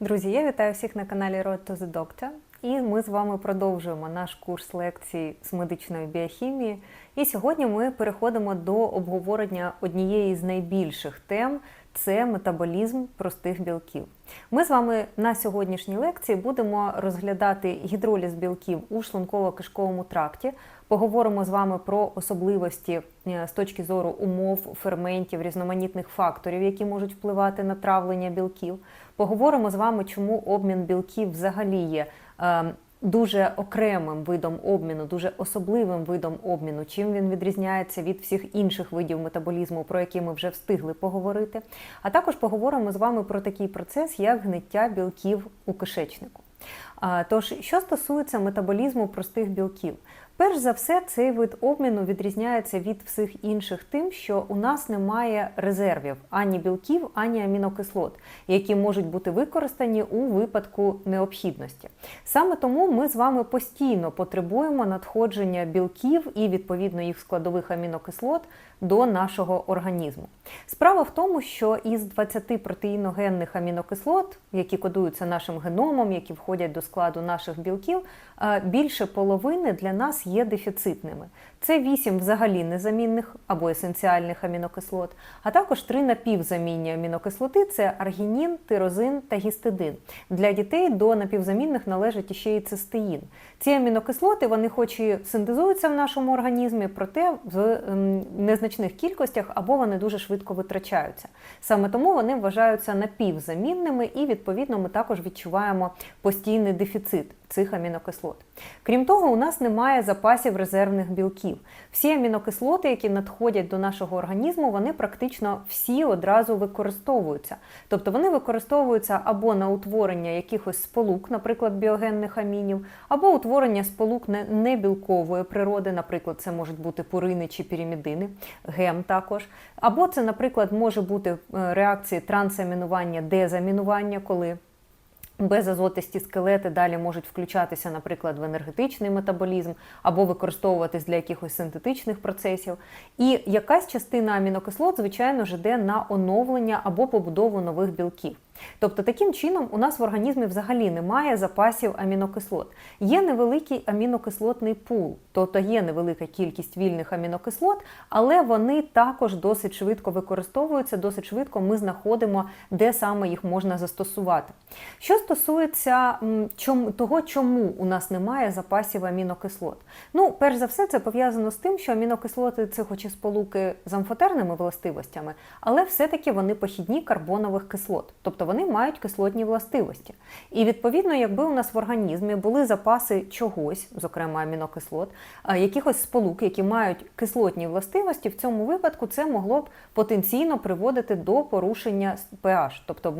Друзі, я вітаю всіх на каналі Road to the Doctor. І ми з вами продовжуємо наш курс лекцій з медичної біохімії. І сьогодні ми переходимо до обговорення однієї з найбільших тем це метаболізм простих білків. Ми з вами на сьогоднішній лекції будемо розглядати гідроліз білків у шлунково-кишковому тракті. Поговоримо з вами про особливості е, з точки зору умов, ферментів, різноманітних факторів, які можуть впливати на травлення білків. Поговоримо з вами, чому обмін білків взагалі є е, дуже окремим видом обміну, дуже особливим видом обміну, чим він відрізняється від всіх інших видів метаболізму, про які ми вже встигли поговорити. А також поговоримо з вами про такий процес, як гниття білків у кишечнику. Тож, що стосується метаболізму простих білків, перш за все, цей вид обміну відрізняється від всіх інших тим, що у нас немає резервів ані білків, ані амінокислот, які можуть бути використані у випадку необхідності. Саме тому ми з вами постійно потребуємо надходження білків і відповідно їх складових амінокислот до нашого організму. Справа в тому, що із 20 протеїногенних амінокислот, які кодуються нашим геномом, які входять до складу наших білків, е, більше половини для нас є дефіцитними. Це 8 взагалі незамінних або есенціальних амінокислот, а також 3 напівзамінні амінокислоти це аргінін, тирозин та гістидин. Для дітей до напівзамінних належить іще і цистеїн. Ці амінокислоти, вони хоч і синтезуються в нашому організмі, проте в ем, незначних кількостях або вони дуже швидко витрачаються. Саме тому вони вважаються напівзамінними, і відповідно ми також відчуваємо постійний дефіцит цих амінокислот. Крім того, у нас немає запасів резервних білків. Всі амінокислоти, які надходять до нашого організму, вони практично всі одразу використовуються. Тобто вони використовуються або на утворення якихось сполук, наприклад, біогенних амінів, або утворення сполук небілкової природи, наприклад, це можуть бути пурини чи піримідини, гем також. Або це, наприклад, може бути е, реакції трансамінування, дезамінування, коли Безазотисті скелети далі можуть включатися, наприклад, в енергетичний метаболізм або використовуватись для якихось синтетичних процесів. І якась частина амінокислот, звичайно ж, йде на оновлення або побудову нових білків. Тобто, таким чином, у нас в організмі взагалі немає запасів амінокислот. Є невеликий амінокислотний пул, тобто є невелика кількість вільних амінокислот, але вони також досить швидко використовуються, досить швидко ми знаходимо, де саме їх можна застосувати. Що стосується того, чому у нас немає запасів амінокислот. Ну, перш за все, це пов'язано з тим, що амінокислоти це хоч і сполуки з амфотерними властивостями, але все-таки вони похідні карбонових кислот. Тобто вони мають кислотні властивості. І відповідно, якби у нас в організмі були запаси чогось, зокрема амінокислот, якихось сполук, які мають кислотні властивості, в цьому випадку це могло б потенційно приводити до порушення pH. Тобто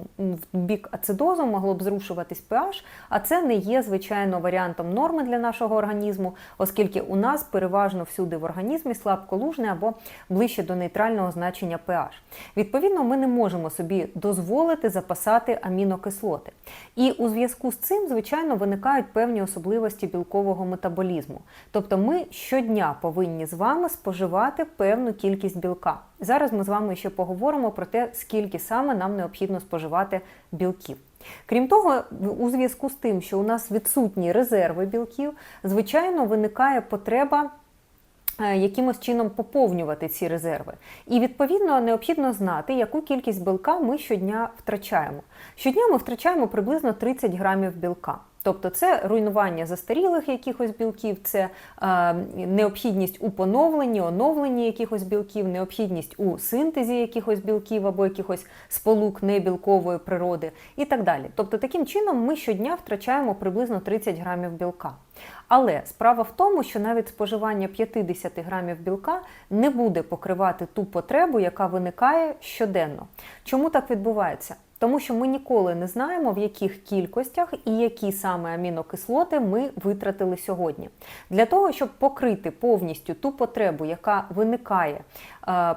в бік ацидозу могло б зрушуватись pH, а це не є, звичайно, варіантом норми для нашого організму, оскільки у нас переважно всюди в організмі слабколужне або ближче до нейтрального значення pH. Відповідно, ми не можемо собі дозволити запасати амінокислоти. І у зв'язку з цим, звичайно, виникають певні особливості білкового метаболізму. Тобто ми щодня повинні з вами споживати певну кількість білка. Зараз ми з вами ще поговоримо про те, скільки саме нам необхідно споживати білків. Крім того, у зв'язку з тим, що у нас відсутні резерви білків, звичайно, виникає потреба. Е, якимось чином поповнювати ці резерви. І відповідно необхідно знати, яку кількість білка ми щодня втрачаємо. Щодня ми втрачаємо приблизно 30 грамів білка. Тобто це руйнування застарілих якихось білків, це е, необхідність у поновленні, оновленні якихось білків, необхідність у синтезі якихось білків або якихось сполук небілкової природи і так далі. Тобто, таким чином ми щодня втрачаємо приблизно 30 грамів білка. Але справа в тому, що навіть споживання 50 грамів білка не буде покривати ту потребу, яка виникає щоденно. Чому так відбувається? Тому що ми ніколи не знаємо, в яких кількостях і які саме амінокислоти ми витратили сьогодні. Для того, щоб покрити повністю ту потребу, яка виникає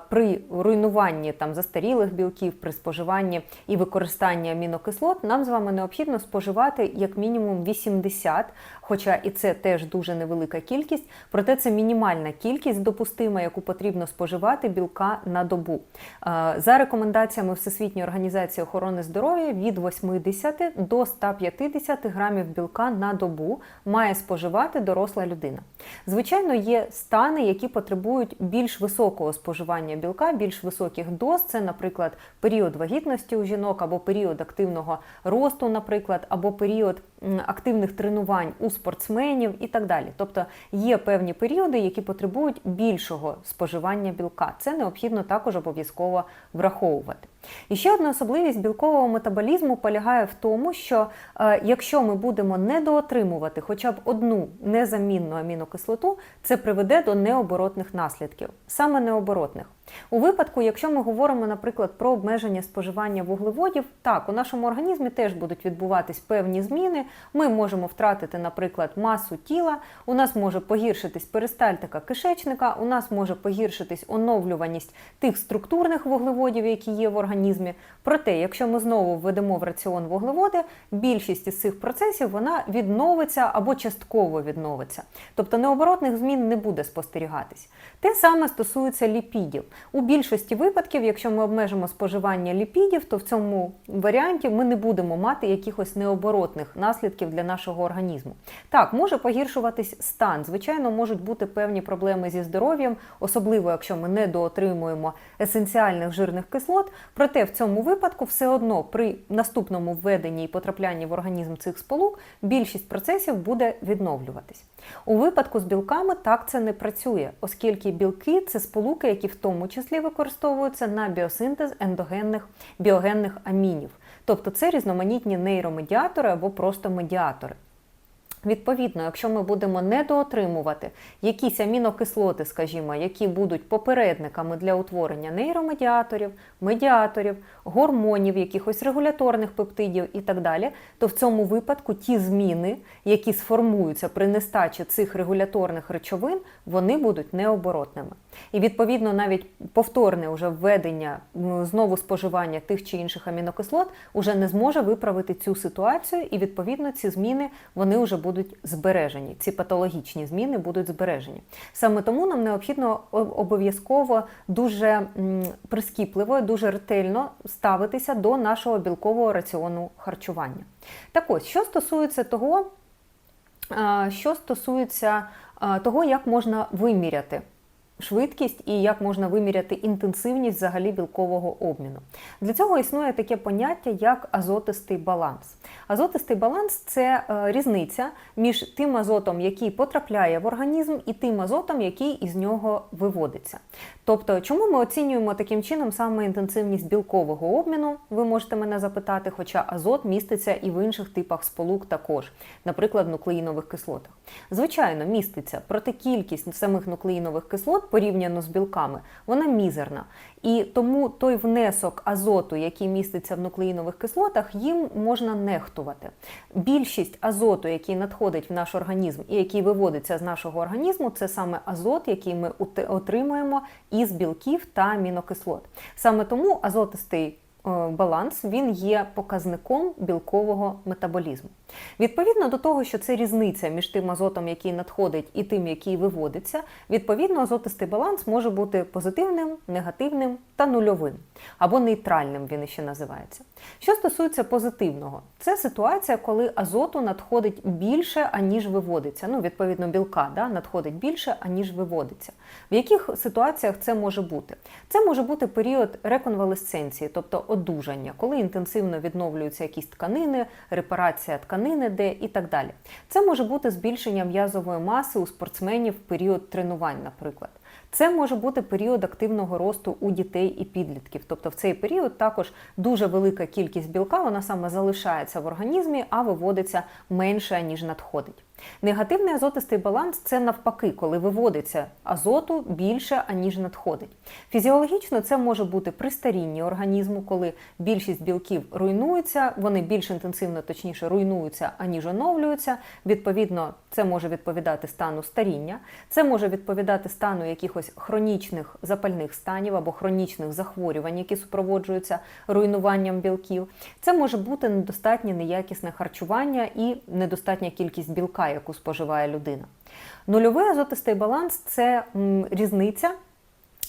при руйнуванні там застарілих білків, при споживанні і використанні амінокислот, нам з вами необхідно споживати як мінімум 80, хоча і це теж дуже невелика кількість, проте це мінімальна кількість допустима, яку потрібно споживати білка на добу. Е, За рекомендаціями Всесвітньої організації охорони здоров'я від 80 до 150 грамів білка на добу має споживати доросла людина. Звичайно, є стани, які потребують більш високого споживання білка, більш високих доз. Це, наприклад, період вагітності у жінок, або період активного росту, наприклад, або період активних тренувань у спортсменів і так далі. Тобто є певні періоди, які потребують більшого споживання білка. Це необхідно також обов'язково враховувати. І ще одна особливість білкового метаболізму полягає в тому, що е, якщо ми будемо недоотримувати хоча б одну незамінну амінокислоту, це приведе до необоротних наслідків, саме необоротних. У випадку, якщо ми говоримо, наприклад, про обмеження споживання вуглеводів, так, у нашому організмі теж будуть відбуватись певні зміни. Ми можемо втратити, наприклад, масу тіла, у нас може погіршитись перистальтика кишечника, у нас може погіршитись оновлюваність тих структурних вуглеводів, які є в організмі. Проте, якщо ми знову введемо в раціон вуглеводи, більшість із цих процесів вона відновиться або частково відновиться. Тобто необоротних змін не буде спостерігатись. Те саме стосується ліпідів. У більшості випадків, якщо ми обмежимо споживання ліпідів, то в цьому варіанті ми не будемо мати якихось необоротних наслідків для нашого організму. Так, може погіршуватись стан. Звичайно, можуть бути певні проблеми зі здоров'ям, особливо якщо ми не доотримуємо есенціальних жирних кислот. Проте в цьому випадку все одно при наступному введенні і потраплянні в організм цих сполук більшість процесів буде відновлюватись. У випадку з білками так це не працює, оскільки білки це сполуки, які в тому числі використовуються на біосинтез ендогенних біогенних амінів. Тобто це різноманітні нейромедіатори або просто медіатори. Відповідно, якщо ми будемо недоотримувати якісь амінокислоти, скажімо, які будуть попередниками для утворення нейромедіаторів, медіаторів, гормонів, якихось регуляторних пептидів і так далі, то в цьому випадку ті зміни, які сформуються при нестачі цих регуляторних речовин, вони будуть необоротними. І відповідно навіть повторне уже введення знову споживання тих чи інших амінокислот уже не зможе виправити цю ситуацію, і відповідно ці зміни вони вже будуть збережені. Ці патологічні зміни будуть збережені. Саме тому нам необхідно обов'язково дуже прискіпливо, дуже ретельно ставитися до нашого білкового раціону харчування. Так ось, що стосується того, що стосується того, як можна виміряти швидкість і як можна виміряти інтенсивність взагалі білкового обміну. Для цього існує таке поняття, як азотистий баланс. Азотистий баланс це е, різниця між тим азотом, який потрапляє в організм, і тим азотом, який із нього виводиться. Тобто, чому ми оцінюємо таким чином саме інтенсивність білкового обміну? Ви можете мене запитати, хоча азот міститься і в інших типах сполук також, наприклад, в нуклеїнових кислотах. Звичайно, міститься, проте кількість самих нуклеїнових кислот порівняно з білками, вона мізерна. І тому той внесок азоту, який міститься в нуклеїнових кислотах, їм можна нехтувати. Більшість азоту, який надходить в наш організм і який виводиться з нашого організму, це саме азот, який ми отримуємо із білків та амінокислот. Саме тому азотистий баланс він є показником білкового метаболізму. Відповідно до того, що це різниця між тим азотом, який надходить, і тим, який виводиться, відповідно, азотистий баланс може бути позитивним, негативним та нульовим, або нейтральним він ще називається. Що стосується позитивного, це ситуація, коли азоту надходить більше, аніж виводиться. Ну, відповідно, білка да, надходить більше, аніж виводиться. В яких ситуаціях це може бути? Це може бути період реконвалесценції, тобто одужання, коли інтенсивно відновлюються якісь тканини, репарація тканини, де і так далі. Це може бути збільшення м'язової маси у спортсменів в період тренувань, наприклад. Це може бути період активного росту у дітей і підлітків. Тобто в цей період також дуже велика кількість білка, вона саме залишається в організмі, а виводиться менше, ніж надходить. Негативний азотистий баланс це навпаки, коли виводиться азоту більше, аніж надходить. Фізіологічно це може бути при старінні організму, коли більшість білків руйнуються, вони більш інтенсивно, точніше, руйнуються, аніж оновлюються. Відповідно, це може відповідати стану старіння, це може відповідати стану якихось хронічних запальних станів або хронічних захворювань, які супроводжуються руйнуванням білків. Це може бути недостатнє неякісне харчування і недостатня кількість білка, яку споживає людина. Нульовий азотистий баланс це різниця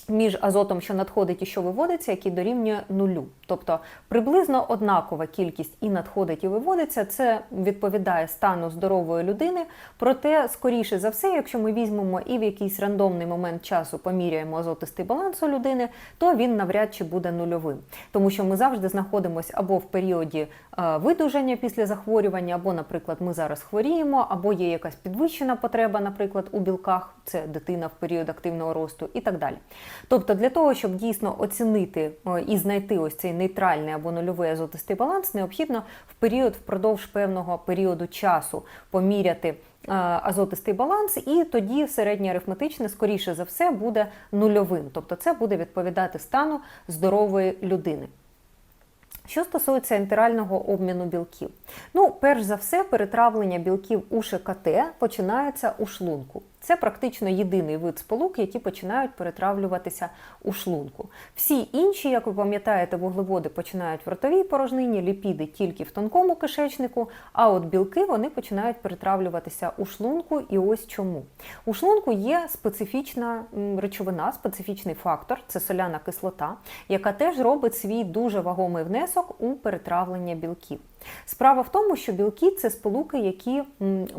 між азотом, що надходить і що виводиться, який дорівнює нулю. Тобто приблизно однакова кількість і надходить, і виводиться. Це відповідає стану здорової людини. Проте, скоріше за все, якщо ми візьмемо і в якийсь рандомний момент часу поміряємо азотистий баланс у людини, то він навряд чи буде нульовим. Тому що ми завжди знаходимося або в періоді е, видужання після захворювання, або, наприклад, ми зараз хворіємо, або є якась підвищена потреба, наприклад, у білках, це дитина в період активного росту і так далі. Тобто, для того, щоб дійсно оцінити е, і знайти ось цей нейтральний або нульовий азотистий баланс, необхідно в період впродовж певного періоду часу поміряти е, азотистий баланс, і тоді середнє арифметичне, скоріше за все, буде нульовим. Тобто, це буде відповідати стану здорової людини. Що стосується ентерального обміну білків, ну, перш за все, перетравлення білків у ШКТ починається у шлунку. Це практично єдиний вид сполук, які починають перетравлюватися у шлунку. Всі інші, як ви пам'ятаєте, вуглеводи починають в ротовій порожнині, ліпіди тільки в тонкому кишечнику, а от білки вони починають перетравлюватися у шлунку. І ось чому. У шлунку є специфічна речовина, специфічний фактор це соляна кислота, яка теж робить свій дуже вагомий внесок у перетравлення білків. Справа в тому, що білки це сполуки, які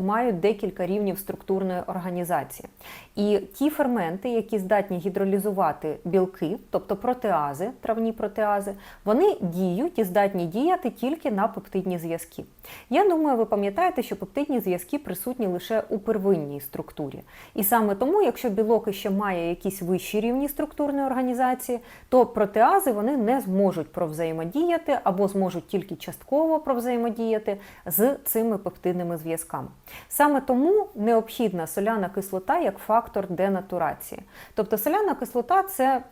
мають декілька рівнів структурної організації. І ті ферменти, які здатні гідролізувати білки, тобто протеази, травні протеази, вони діють і здатні діяти тільки на пептидні зв'язки. Я думаю, ви пам'ятаєте, що пептидні зв'язки присутні лише у первинній структурі. І саме тому, якщо білок ще має якісь вищі рівні структурної організації, то протеази вони не зможуть провзаємодіяти або зможуть тільки частково провзаємодіяти з цими пептидними зв'язками. Саме тому необхідна соляна кислота як фактор денатурації. Тобто соляна кислота це.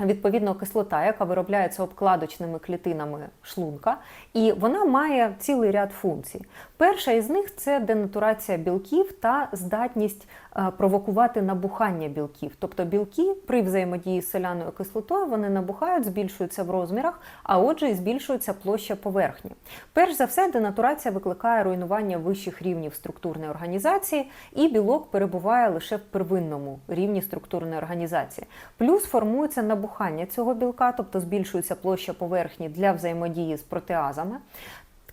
Відповідно, кислота, яка виробляється обкладочними клітинами шлунка, і вона має цілий ряд функцій. Перша із них це денатурація білків та здатність провокувати набухання білків. Тобто білки при взаємодії з соляною кислотою вони набухають, збільшуються в розмірах, а отже, і збільшується площа поверхні. Перш за все, денатурація викликає руйнування вищих рівнів структурної організації, і білок перебуває лише в первинному рівні структурної організації. Плюс формується набухання цього білка, тобто збільшується площа поверхні для взаємодії з протеазами.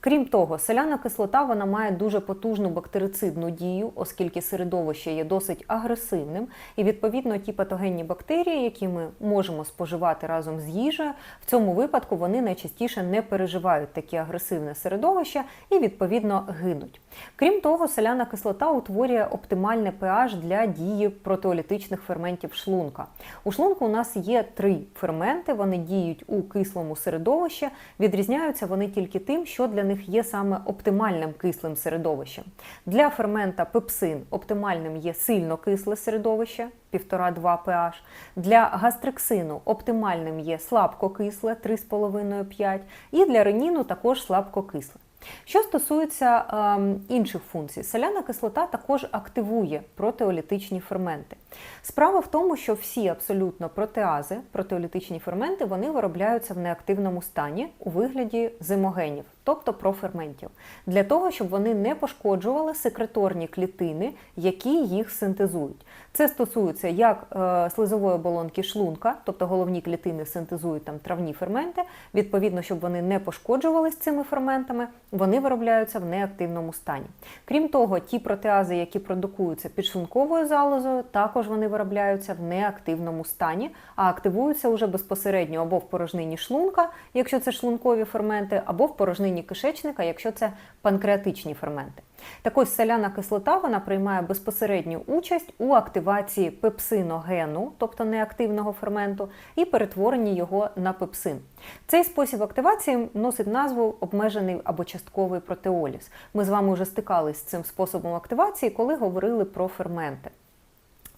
Крім того, селяна кислота вона має дуже потужну бактерицидну дію, оскільки середовище є досить агресивним, і відповідно ті патогенні бактерії, які ми можемо споживати разом з їжею, в цьому випадку вони найчастіше не переживають таке агресивне середовище і відповідно гинуть. Крім того, селяна кислота утворює оптимальне pH для дії протеолітичних ферментів шлунка. У шлунку у нас є три ферменти, вони діють у кислому середовищі, відрізняються вони тільки тим, що для них є саме оптимальним кислим середовищем. Для фермента пепсин оптимальним є сильно кисле середовище 1,5-2 pH. Для гастрексину оптимальним є слабкокисле 3,5-5 і для реніну також слабкокисле. Що стосується е, інших функцій, соляна кислота також активує протеолітичні ферменти. Справа в тому, що всі абсолютно протеази, протеолітичні ферменти, вони виробляються в неактивному стані у вигляді зимогенів, тобто проферментів, для того, щоб вони не пошкоджували секреторні клітини, які їх синтезують. Це стосується як е, слизової оболонки шлунка, тобто головні клітини синтезують там травні ферменти, відповідно, щоб вони не пошкоджувалися цими ферментами, вони виробляються в неактивному стані. Крім того, ті протеази, які продукуються підшлунковою залозою, також вони виробляються в неактивному стані, а активуються уже безпосередньо або в порожнині шлунка, якщо це шлункові ферменти, або в порожнині кишечника, якщо це панкреатичні ферменти. Так ось соляна кислота вона приймає безпосередню участь у активації пепсиногену, тобто неактивного ферменту, і перетворенні його на пепсин. Цей спосіб активації носить назву обмежений або частковий протеоліз. Ми з вами вже стикались з цим способом активації, коли говорили про ферменти.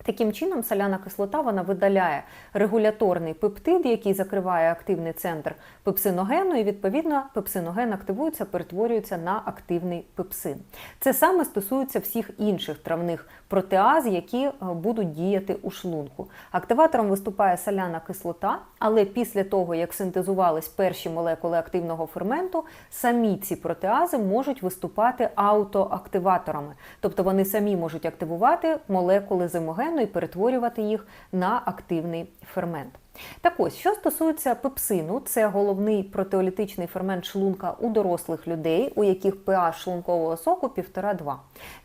Таким чином, соляна кислота вона видаляє регуляторний пептид, який закриває активний центр пепсиногену, і відповідно пепсиноген активується, перетворюється на активний пепсин. Це саме стосується всіх інших травних протеаз, які е, будуть діяти у шлунку. Активатором виступає соляна кислота, але після того, як синтезувались перші молекули активного ферменту, самі ці протеази можуть виступати аутоактиваторами, тобто вони самі можуть активувати молекули зимогену і перетворювати їх на активний фермент. Так ось, що стосується пепсину, це головний протеолітичний фермент шлунка у дорослих людей, у яких pH шлункового соку 1,5-2.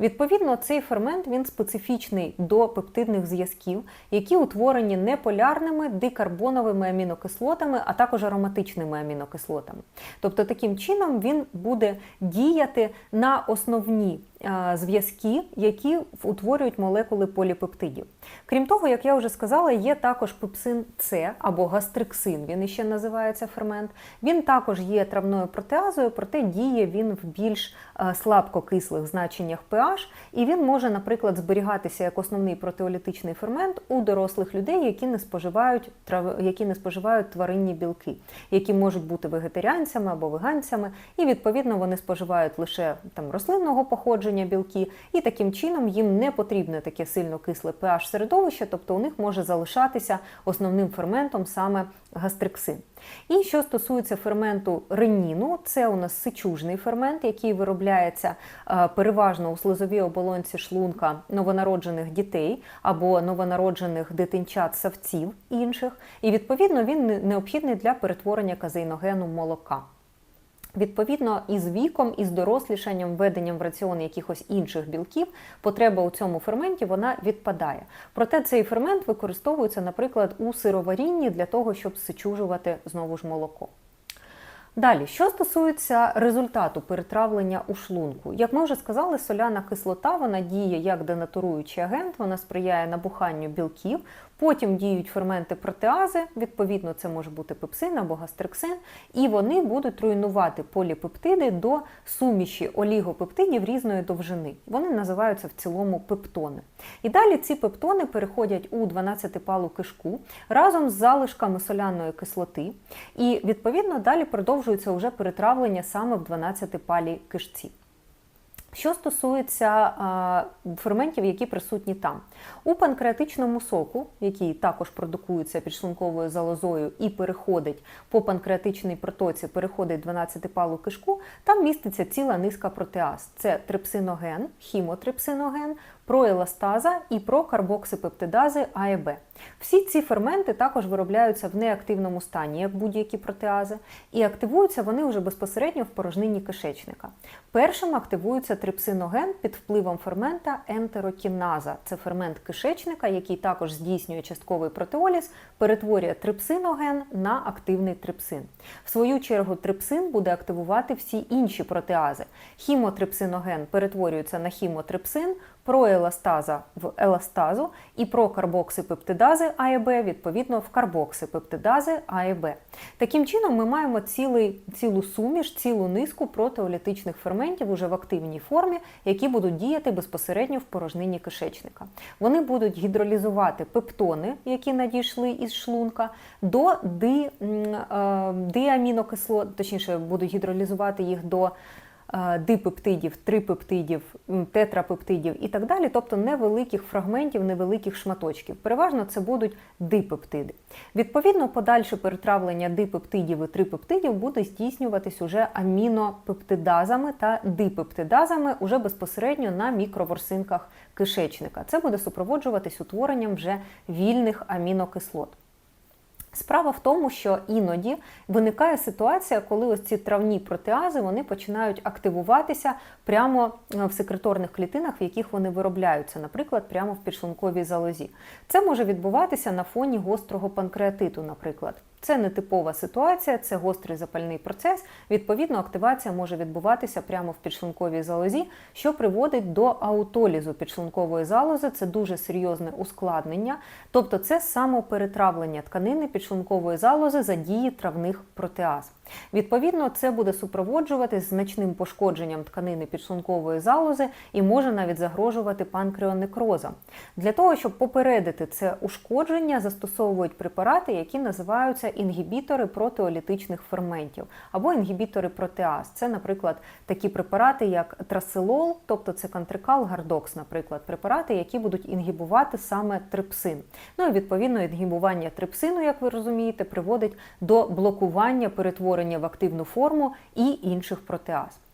Відповідно, цей фермент він специфічний до пептидних зв'язків, які утворені не полярними дикарбоновими амінокислотами, а також ароматичними амінокислотами. Тобто, таким чином він буде діяти на основні зв'язки, які утворюють молекули поліпептидів. Крім того, як я вже сказала, є також пепсин С або гастриксин, він іще називається фермент. Він також є травною протеазою, проте діє він в більш е, слабкокислих значеннях pH, і він може, наприклад, зберігатися як основний протеолітичний фермент у дорослих людей, які не споживають які не споживають тваринні білки, які можуть бути вегетаріанцями або веганцями, і відповідно вони споживають лише там рослинного походження білки, і таким чином їм не потрібне таке сильно кисле pH середовище, тобто у них може залишатися основним ферментом саме гастриксин. І що стосується ферменту реніну, це у нас сичужний фермент, який виробляється е, переважно у слизовій оболонці шлунка новонароджених дітей або новонароджених дитинчат савців інших, і відповідно він необхідний для перетворення казеїногену молока. Відповідно, із віком, із дорослішанням, введенням в раціон якихось інших білків, потреба у цьому ферменті вона відпадає. Проте цей фермент використовується, наприклад, у сироварінні для того, щоб сичужувати знову ж молоко. Далі, що стосується результату перетравлення у шлунку, як ми вже сказали, соляна кислота вона діє як денатуруючий агент, вона сприяє набуханню білків, Потім діють ферменти протеази, відповідно, це може бути пепсин або гастриксин, і вони будуть руйнувати поліпептиди до суміші олігопептидів різної довжини. Вони називаються в цілому пептони. І далі ці пептони переходять у 12-палу кишку разом з залишками соляної кислоти, і відповідно далі продовжується вже перетравлення саме в 12-палій кишці. Що стосується ферментів, які присутні там, у панкреатичному соку, який також продукується підшлунковою залозою і переходить по панкреатичній протоці, переходить 12-палу кишку, там міститься ціла низка протеаз: це трипсиноген, хімотрипсиноген, проеластаза і прокарбоксипептидази А і Б. Всі ці ферменти також виробляються в неактивному стані, як будь-які протеази, і активуються вони вже безпосередньо в порожнині кишечника. Першим активується трипсиноген під впливом фермента ентерокіназа. Це фермент кишечника, який також здійснює частковий протеоліз, перетворює трипсиноген на активний трипсин. В свою чергу, трипсин буде активувати всі інші протеази. Хімотрипсиноген перетворюється на хімотрипсин, проеластаза в еластазу і прокарбоксипептидази А і Б, відповідно, в карбоксипептидази А і Б. Таким чином, ми маємо цілий, цілу суміш, цілу низку протеолітичних ферментів уже в активній формі, які будуть діяти безпосередньо в порожнині кишечника. Вони будуть гідролізувати пептони, які надійшли із шлунка, до ди, е, диамінокислот, точніше, будуть гідролізувати їх до дипептидів, трипептидів, тетрапептидів і так далі, тобто невеликих фрагментів, невеликих шматочків. Переважно це будуть дипептиди. Відповідно, подальше перетравлення дипептидів і трипептидів буде здійснюватись уже амінопептидазами та дипептидазами уже безпосередньо на мікроворсинках кишечника. Це буде супроводжуватись утворенням вже вільних амінокислот. Справа в тому, що іноді виникає ситуація, коли ось ці травні протеази вони починають активуватися прямо е, в секреторних клітинах, в яких вони виробляються, наприклад, прямо в підшлунковій залозі. Це може відбуватися на фоні гострого панкреатиту, наприклад. Це не типова ситуація, це гострий запальний процес. Відповідно, активація може відбуватися прямо в підшлунковій залозі, що приводить до аутолізу підшлункової залози. Це дуже серйозне ускладнення, тобто це самоперетравлення тканини підшлункової залози за дії травних протеаз. Відповідно, це буде супроводжуватись значним пошкодженням тканини підшлункової залози і може навіть загрожувати панкреонекрозом. Для того, щоб попередити це ушкодження, застосовують препарати, які називаються використовуються інгібітори протеолітичних ферментів або інгібітори протеаз. Це, наприклад, такі препарати, як трасилол, тобто це кантрикал, гардокс, наприклад, препарати, які будуть інгібувати саме трипсин. Ну і відповідно інгібування трипсину, як ви розумієте, приводить до блокування перетворення в активну форму і інших протеаз.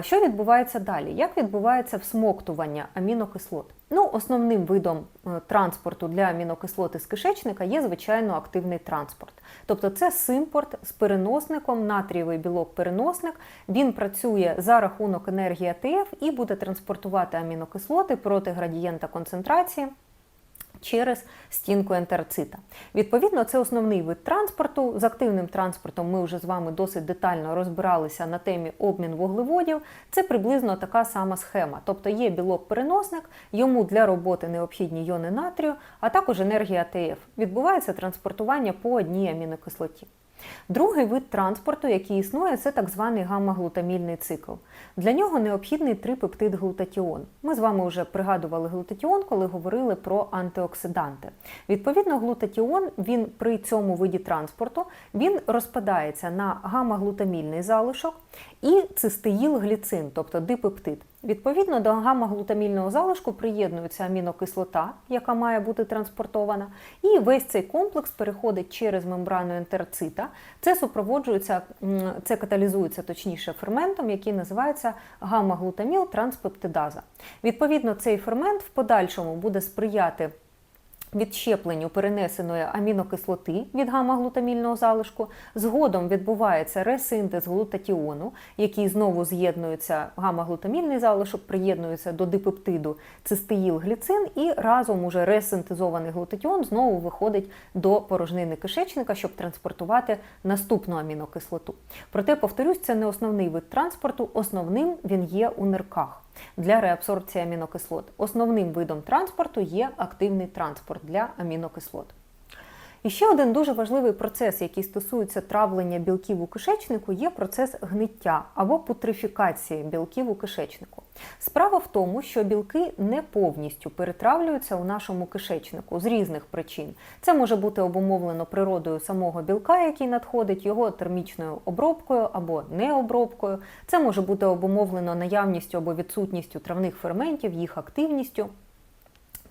Що відбувається далі? Як відбувається всмоктування амінокислот? Ну, основним видом е, транспорту для амінокислоти з кишечника є, звичайно, активний транспорт. Тобто це симпорт з переносником, натрієвий білок-переносник. Він працює за рахунок енергії АТФ і буде транспортувати амінокислоти проти градієнта концентрації через стінку ентероцита. Відповідно, це основний вид транспорту. З активним транспортом ми вже з вами досить детально розбиралися на темі обмін вуглеводів. Це приблизно така сама схема. Тобто є білок-переносник, йому для роботи необхідні йони натрію, а також енергія АТФ. Відбувається транспортування по одній амінокислоті. Другий вид транспорту, який існує, це так званий гамма-глутамільний цикл. Для нього необхідний трипептид глутатіон. Ми з вами вже пригадували глутатіон, коли говорили про антиоксиданти. Відповідно, глутатіон він при цьому виді транспорту він розпадається на гамма-глутамільний залишок і цистеїл-гліцин, тобто дипептид. Відповідно до гамма-глутамільного залишку приєднується амінокислота, яка має бути транспортована, і весь цей комплекс переходить через мембрану ентерцита. Це супроводжується, це каталізується точніше ферментом, який називається гамма-глутаміл транспептидаза. Відповідно, цей фермент в подальшому буде сприяти відщепленню перенесеної амінокислоти від гамма-глутамільного залишку. Згодом відбувається ресинтез глутатіону, який знову з'єднується гамма-глутамільний залишок, приєднується до дипептиду цистеїл-гліцин і разом уже ресинтезований глутатіон знову виходить до порожнини кишечника, щоб транспортувати наступну амінокислоту. Проте, повторюсь, це не основний вид транспорту, основним він є у нирках для реабсорбції амінокислот. Основним видом транспорту є активний транспорт для амінокислот. І ще один дуже важливий процес, який стосується травлення білків у кишечнику, є процес гниття або путрифікації білків у кишечнику. Справа в тому, що білки не повністю перетравлюються у нашому кишечнику з різних причин. Це може бути обумовлено природою самого білка, який надходить, його термічною обробкою або необробкою. Це може бути обумовлено наявністю або відсутністю травних ферментів, їх активністю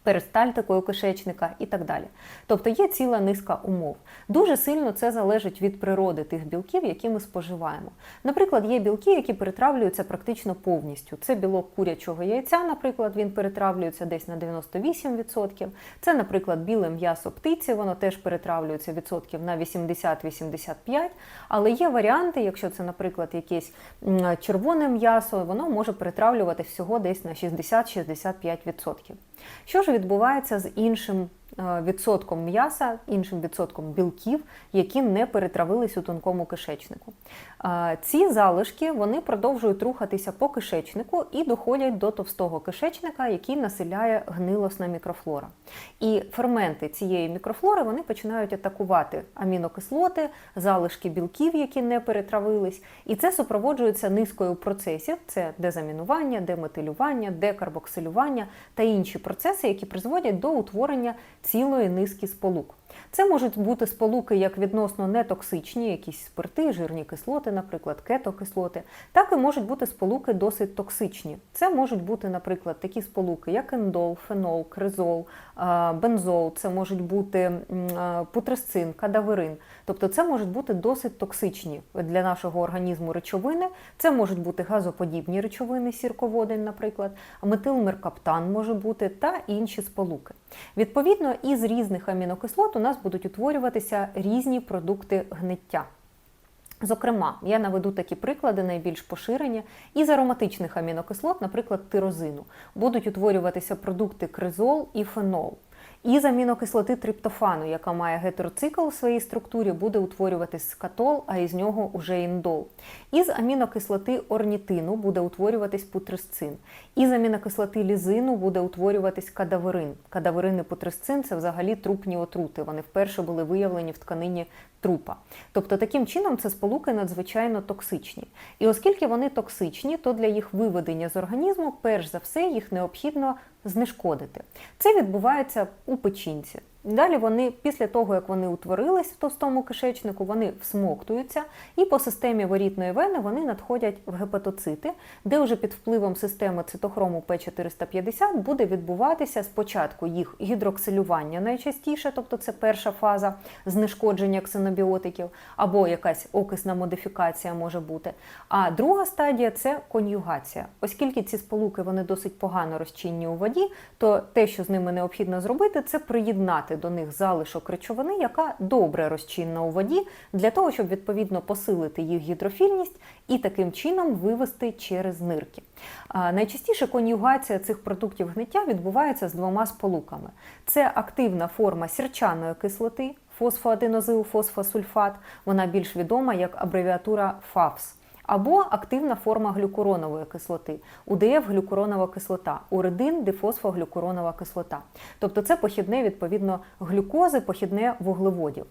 перистальтикою кишечника і так далі. Тобто є ціла низка умов. Дуже сильно це залежить від природи тих білків, які ми споживаємо. Наприклад, є білки, які перетравлюються практично повністю. Це білок курячого яйця, наприклад, він перетравлюється десь на 98%. Це, наприклад, біле м'ясо птиці, воно теж перетравлюється відсотків на 80-85%. Але є варіанти, якщо це, наприклад, якесь червоне м'ясо, воно може перетравлювати всього десь на 60-65%. Що ж відбувається з іншим відсотком м'яса, іншим відсотком білків, які не перетравились у тонкому кишечнику. Е, ці залишки вони продовжують рухатися по кишечнику і доходять до товстого кишечника, який населяє гнилосна мікрофлора. І ферменти цієї мікрофлори вони починають атакувати амінокислоти, залишки білків, які не перетравились. І це супроводжується низкою процесів: це дезамінування, деметилювання, декарбоксилювання та інші процеси, які призводять до утворення цілої низки сполук. Це можуть бути сполуки як відносно нетоксичні, якісь спирти, жирні кислоти, наприклад, кетокислоти, так і можуть бути сполуки досить токсичні. Це можуть бути, наприклад, такі сполуки, як ендол, фенол, кризол, бензол, це можуть бути путресцин, кадаверин. Тобто це можуть бути досить токсичні для нашого організму речовини. Це можуть бути газоподібні речовини, сірководень, наприклад, метилмеркаптан може бути та інші сполуки. Відповідно, із різних амінокислот у нас будуть утворюватися різні продукти гниття. Зокрема, я наведу такі приклади, найбільш поширені, із ароматичних амінокислот, наприклад, тирозину, будуть утворюватися продукти кризол і фенол. Із амінокислоти триптофану, яка має гетероцикл у своїй структурі, буде утворюватись скатол, а із нього уже індол. Із амінокислоти орнітину буде утворюватись путресцин. Із амінокислоти лізину буде утворюватись кадаверин. Кадаверин і путресцин це взагалі трупні отрути. Вони вперше були виявлені в тканині трупа. Тобто, таким чином це сполуки надзвичайно токсичні. І оскільки вони токсичні, то для їх виведення з організму, перш за все, їх необхідно знешкодити. Це відбувається у печінці. Далі вони, після того, як вони утворились в товстому кишечнику, вони всмоктуються, і по системі ворітної вени вони надходять в гепатоцити, де вже під впливом системи цитохрому П450 буде відбуватися спочатку їх гідроксилювання найчастіше, тобто це перша фаза знешкодження ксенобіотиків, або якась окисна модифікація може бути. А друга стадія це кон'югація. Оскільки ці сполуки вони досить погано розчинні у воді, то те, що з ними необхідно зробити, це приєднати до них залишок речовини, яка добре розчинна у воді, для того, щоб відповідно посилити їх гідрофільність і таким чином вивести через нирки. Найчастіше кон'югація цих продуктів гниття відбувається з двома сполуками: це активна форма сірчаної кислоти, фосфоаденозил, фосфосульфат, вона більш відома як абревіатура ФАФС. Або активна форма глюкуронової кислоти, УДФ глюкуронова кислота, уридин дифосфоглюкуронова кислота. Тобто це похідне відповідно глюкози, похідне вуглеводів.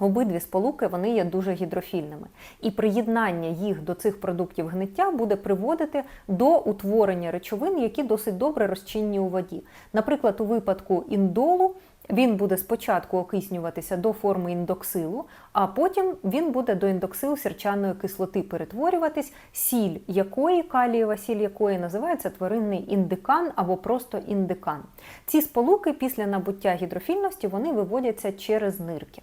Обидві сполуки вони є дуже гідрофільними, і приєднання їх до цих продуктів гниття буде приводити до утворення речовин, які досить добре розчинні у воді. Наприклад, у випадку індолу він буде спочатку окиснюватися до форми індоксилу, а потім він буде до індоксил сірчаної кислоти перетворюватись, сіль якої, калієва сіль якої називається тваринний індикан або просто індикан. Ці сполуки після набуття гідрофільності вони виводяться через нирки.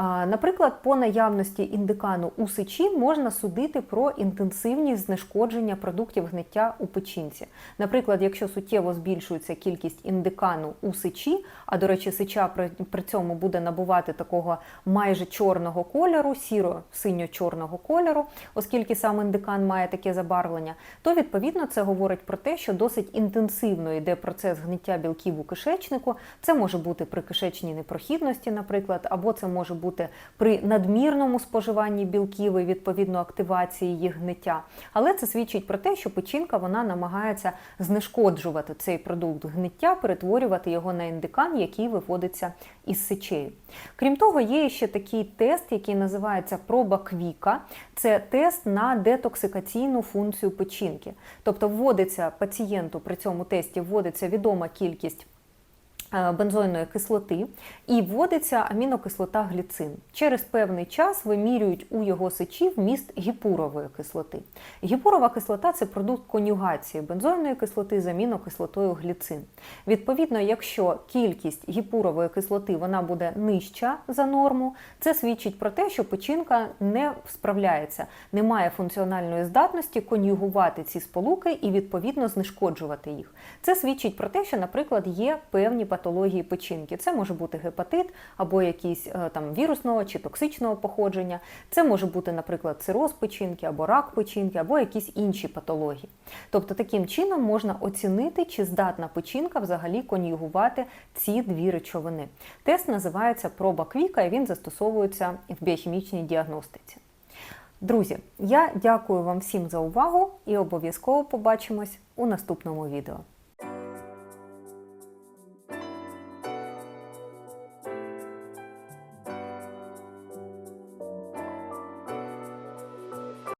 Наприклад, по наявності індикану у сечі можна судити про інтенсивність знешкодження продуктів гниття у печінці. Наприклад, якщо суттєво збільшується кількість індикану у сечі, а до речі, сеча при, цьому буде набувати такого майже чорного кольору, сіро-синьо-чорного кольору, оскільки сам індикан має таке забарвлення, то відповідно це говорить про те, що досить інтенсивно йде процес гниття білків у кишечнику. Це може бути при кишечній непрохідності, наприклад, або це може бути бути при надмірному споживанні білків і відповідно активації їх гниття. Але це свідчить про те, що печінка вона намагається знешкоджувати цей продукт гниття, перетворювати його на індикан, який виводиться із сечею. Крім того, є ще такий тест, який називається проба квіка. Це тест на детоксикаційну функцію печінки. Тобто вводиться пацієнту при цьому тесті вводиться відома кількість. Е, бензойної кислоти і вводиться амінокислота гліцин. Через певний час вимірюють у його сечі вміст гіпурової кислоти. Гіпурова кислота це продукт конюгації бензойної кислоти з амінокислотою гліцин. Відповідно, якщо кількість гіпурової кислоти вона буде нижча за норму, це свідчить про те, що печінка не справляється, не має функціональної здатності конюгувати ці сполуки і відповідно знешкоджувати їх. Це свідчить про те, що, наприклад, є певні патології печінки. Це може бути гепатит або якийсь е, там вірусного чи токсичного походження. Це може бути, наприклад, цироз печінки або рак печінки, або якісь інші патології. Тобто, таким чином можна оцінити, чи здатна печінка взагалі конюгувати ці дві речовини. Тест називається проба квіка, і він застосовується в біохімічній діагностиці. Друзі, я дякую вам всім за увагу і обов'язково побачимось у наступному відео.